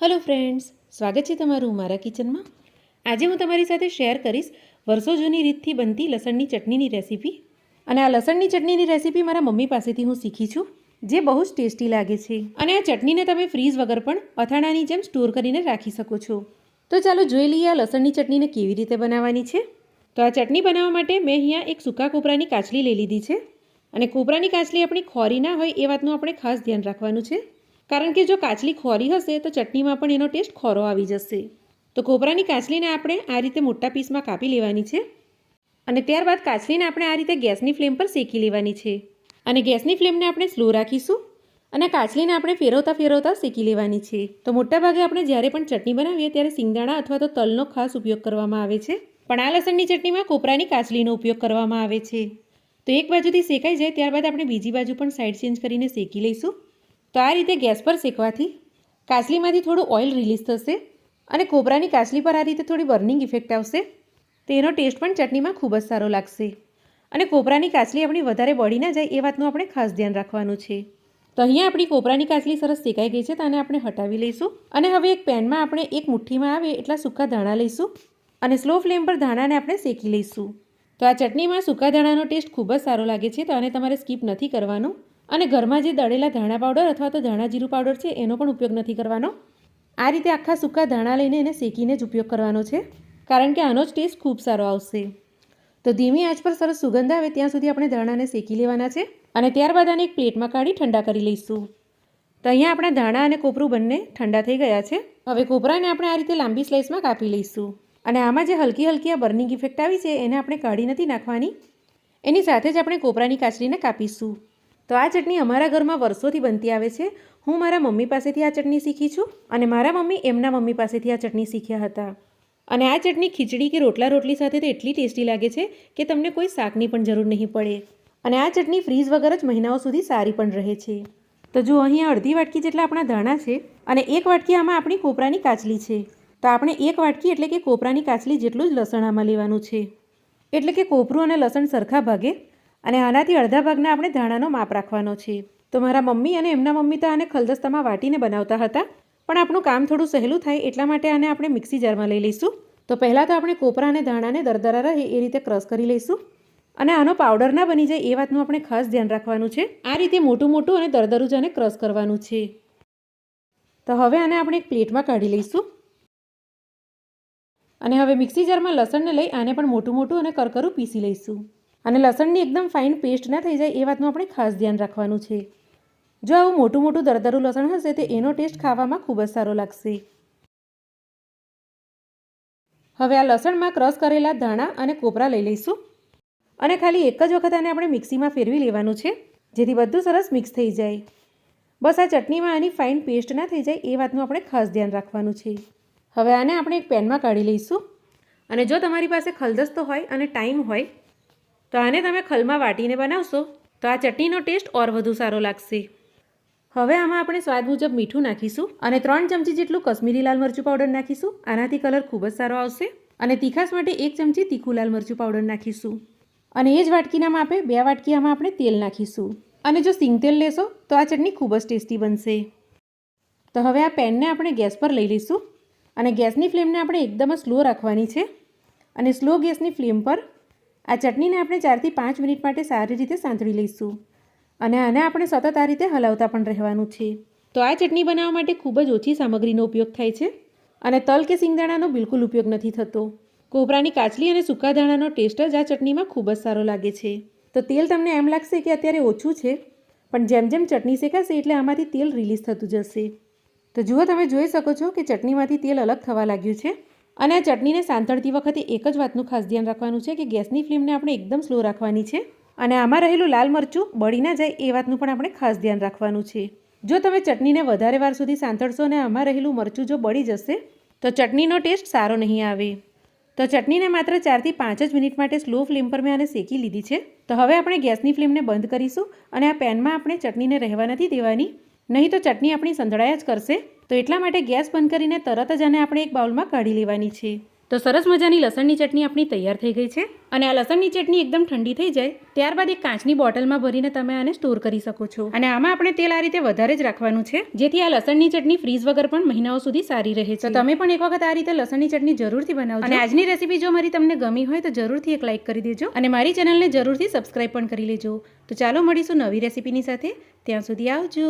Hello friends સ્વાગત છે તમારું મારા કિચનમાં. આજે હું તમારી સાથે શેર કરીશ વર્ષો જૂની રીતથી બનતી લસણની ચટણીની રેસીપી. અને આ લસણની ચટણીની રેસીપી મારા મમ્મી પાસેથી હું શીખી છું, જે બહુ જ ટેસ્ટી લાગે છે. અને આ ચટણીને તમે ફ્રીઝ વગર પણ અથાણાની જેમ સ્ટોર કરીને રાખી શકો છો. તો ચાલો જોઈ લઈએ આ લસણની ચટણીને કેવી રીતે બનાવવાની છે. તો આ ચટણી બનાવવા માટે મેં અહીંયા એક સૂકા કોપરાની કાચલી લઈ લીધી છે. અને કોપરાની કાચલી આપણી ખોરી ના હોય એ વાતનું આપણે ખાસ ધ્યાન રાખવાનું છે. કારણ કે જો કાચલી ખોરી હશે તો ચટણીમાં પણ એનો ટેસ્ટ ખોરો આવી જશે. તો કોપરાની કાચલીને આપણે આ રીતે મોટા પીસમાં કાપી લેવાની છે અને ત્યારબાદ કાચલીને આપણે આ રીતે ગેસની ફ્લેમ પર શેકી લેવાની છે. અને ગેસની ફ્લેમને આપણે સ્લો રાખીશું અને કાચલીને આપણે ફેરવતા ફેરવતા શેકી લેવાની છે. તો મોટાભાગે આપણે જ્યારે પણ ચટણી બનાવીએ ત્યારે સિંગદાણા અથવા તો તલનો ખાસ ઉપયોગ કરવામાં આવે છે. પણ આ લસણની ચટણીમાં કોપરાની કાચલીનો ઉપયોગ કરવામાં આવે છે. તો એક બાજુથી શેકાઈ જાય ત્યારબાદ આપણે બીજી બાજુ પણ સાઈડ ચેન્જ કરીને શેકી લઈશું. તો આ રીતે ગેસ પર શેકવાથી કાચલીમાંથી થોડું ઓઇલ રિલીઝ થશે અને કોબરાની કાચલી પર આ રીતે થોડી બર્નિંગ ઇફેક્ટ આવશે. તેનો ટેસ્ટ પણ ચટણીમાં ખૂબ જ સારો લાગશે. અને કોપરાની કાચલી આપણી વધારે બળી ના જાય એ વાતનું આપણે ખાસ ધ્યાન રાખવાનું છે. તો અહીંયા આપણી કોપરાની કાચલી સરસ શેકાઈ ગઈ છે તો આને આપણે હટાવી લઈશું. અને હવે એક પેનમાં આપણે એક મુઠ્ઠીમાં આવે એટલા સૂકા ધાણા લઈશું અને સ્લો ફ્લેમ પર ધાણાને આપણે શેકી લઈશું. તો આ ચટણીમાં સૂકા ધાણાનો ટેસ્ટ ખૂબ જ સારો લાગે છે તો આને તમારે સ્કીપ નથી કરવાનું. અને ઘરમાં જે દળેલા ધાણા પાવડર અથવા તો ધાણા જીરું પાવડર છે, એનો પણ ઉપયોગ નથી કરવાનો. આ રીતે આખા સૂકા ધાણા લઈને એને શેકીને જ ઉપયોગ કરવાનો છે, કારણ કે આનો જ ટેસ્ટ ખૂબ સારો આવશે. તો ધીમી આંચ પર સરસ સુગંધ આવે ત્યાં સુધી આપણે ધાણાને શેકી લેવાના છે અને ત્યારબાદ આને એક પ્લેટમાં કાઢી ઠંડા કરી લઈશું. તો અહીંયા આપણા ધાણા અને કોપરું બંને ઠંડા થઈ ગયા છે. હવે કોપરાને આપણે આ રીતે લાંબી સ્લાઇસમાં કાપી લઈશું. અને આમાં જે હલકી હલકી આ બર્નિંગ ઇફેક્ટ આવી છે, એને આપણે કાઢી નથી નાખવાની. એની સાથે જ આપણે કોપરાની કાચરીને કાપીશું. તો આ ચટણી અમારા ઘરમાં વર્ષોથી બનતી આવે છે. હું મારા મમ્મી પાસેથી આ ચટણી શીખી છું અને મારા મમ્મી એમના મમ્મી પાસેથી આ ચટણી શીખ્યા હતા. અને આ ચટણી ખીચડી કે રોટલા રોટલી સાથે તો એટલી ટેસ્ટી લાગે છે કે તમને કોઈ શાકની પણ જરૂર નહીં પડે. અને આ ચટણી ફ્રીઝ વગર જ મહિનાઓ સુધી સારી પણ રહે છે. તો જો અહીંયા અડધી વાટકી જેટલા આપણા ધાણા છે અને એક વાટકી આમાં આપણી કોપરાની કાચલી છે. તો આપણે એક વાટકી એટલે કે કોપરાની કાચલી જેટલું જ લસણ આમાં લેવાનું છે. એટલે કે કોપરું અને લસણ સરખા ભાગે અને આનાથી અડધા ભાગના આપણે ધાણાનો માપ રાખવાનો છે. તો મારા મમ્મી અને એમના મમ્મી તો આને ખલદસ્તામાં વાટીને બનાવતા હતા, પણ આપણું કામ થોડું સહેલું થાય એટલા માટે આને આપણે મિક્સી જારમાં લઈ લઈશું. તો પહેલાં તો આપણે કોપરા અને ધાણાને દરદરા રહે એ રીતે ક્રશ કરી લઈશું. અને આનો પાવડર ના બની જાય એ વાતનું આપણે ખાસ ધ્યાન રાખવાનું છે. આ રીતે મોટું મોટું અને દરદરું જ આને ક્રશ કરવાનું છે. તો હવે આને આપણે એક પ્લેટમાં કાઢી લઈશું. અને હવે મિક્સી જારમાં લસણને લઈ આને પણ મોટું મોટું અને કરકરું પીસી લઈશું. અને લસણની એકદમ ફાઇન પેસ્ટ ના થઈ જાય એ વાતનું આપણે ખાસ ધ્યાન રાખવાનું છે. જો આવું મોટું મોટું દરદરું લસણ હશે તો એનો ટેસ્ટ ખાવામાં ખૂબ જ સારો લાગશે. હવે આ લસણમાં ક્રશ કરેલા ધાણા અને કોપરા લઈ લઈશું. અને ખાલી એક જ વખત આને આપણે મિક્સીમાં ફેરવી લેવાનું છે, જેથી બધું સરસ મિક્સ થઈ જાય. બસ આ ચટણીમાં આની ફાઇન પેસ્ટ ના થઈ જાય એ વાતનું આપણે ખાસ ધ્યાન રાખવાનું છે. હવે આને આપણે એક પેનમાં કાઢી લઈશું. અને જો તમારી પાસે ખલદસ્તો હોય અને ટાઈમ હોય તો આને તમે ખલમાં વાટીને બનાવશો? તો આ ચટણીનો ટેસ્ટ ઓર વધુ સારો લાગશે. હવે આમાં આપણે સ્વાદ મુજબ મીઠું નાખીશું અને ત્રણ ચમચી જેટલું કશ્મીરી લાલ મરચું પાવડર નાખીશું. આનાથી કલર ખૂબ જ સારો આવશે. અને તીખાસ માટે એક ચમચી તીખું લાલ મરચું પાવડર નાખીશું. અને એ જ વાટકીના માપે બે વાટકી આમાં આપણે તેલ નાખીશું. અને જો સિંગ તેલ લેશો, તો આ ચટણી ખૂબ જ ટેસ્ટી બનશે. તો હવે આ પેનને આપણે ગેસ પર લઈ લઈશું. અને ગેસની ફ્લેમને આપણે એકદમ સ્લો રાખવાની છે. અને સ્લો ગેસની ફ્લેમ પર આ ચટણીને આપણે ચારથી પાંચ મિનિટ માટે સારી રીતે સાંતળી લઈશું. અને આને આપણે સતત આ રીતે હલાવતા પણ રહેવાનું છે. તો આ ચટણી બનાવવા માટે ખૂબ જ ઓછી સામગ્રીનો ઉપયોગ થાય છે અને તલ કે સિંગદાણાનો બિલકુલ ઉપયોગ નથી થતો. કોપરાની કાચલી અને સૂકા દાણાનો ટેસ્ટ જ આ ચટણીમાં ખૂબ જ સારો લાગે છે. તો તેલ તમને એમ લાગશે કે અત્યારે ઓછું છે, પણ જેમ જેમ ચટણી શેકાશે એટલે આમાંથી તેલ રિલીઝ થતું જશે. તો જુઓ તમે જોઈ શકો છો કે ચટણીમાંથી તેલ અલગ થવા લાગ્યું છે. અને આ ચટણીને સાંતળતી વખતે એક જ વાતનું ખાસ ધ્યાન રાખવાનું છે કે ગેસની ફ્લેમને આપણે એકદમ સ્લો રાખવાની છે. અને આમાં રહેલું લાલ મરચું બળી ના જાય એ વાતનું પણ આપણે ખાસ ધ્યાન રાખવાનું છે. જો તમે ચટણીને વધારે વાર સુધી સાંતળશો અને આમાં રહેલું મરચું જો બળી જશે, તો ચટણીનો ટેસ્ટ સારો નહીં આવે. તો ચટણીને માત્ર ચારથી પાંચ જ મિનિટ માટે સ્લો ફ્લેમ પર મેં આને શેકી લીધી છે. તો હવે આપણે ગેસની ફ્લેમને બંધ કરીશું અને આ પેનમાં આપણે ચટણીને રહેવા નથી દેવાની. નહીં તો ચટણી આપણી સંધળાયા જ કરશે. તો એટલા માટે ગેસ બંધ કરીને તરત જ આને આપણે એક બાઉલમાં કાઢી લેવાની છે. તો સરસ મજાની લસણની ચટણી આપણી તૈયાર થઈ ગઈ છે અને આ લસણની ચટણી એકદમ ઠંડી થઈ જાય ત્યારબાદ એક કાચની બોટલમાં ભરીને તમે આને સ્ટોર કરી શકો છો. અને આમાં આપણે તેલ આ રીતે વધારે જ રાખવાનું છે જેથી આ લસણની ચટણી ફ્રીઝ વગર પણ મહિનાઓ સુધી સારી રહે છે. તો તમે પણ એક વખત આ રીતે લસણની ચટણી જરૂરથી બનાવજો. અને આજની રેસીપી જો મારી તમને ગમી હોય તો જરૂરથી એક લાઇક કરી દેજો અને મારી ચેનલને જરૂરથી સબસ્ક્રાઇબ પણ કરી લેજો. તો ચાલો મળીશું નવી રેસીપીની સાથે. ત્યાં સુધી આવજો.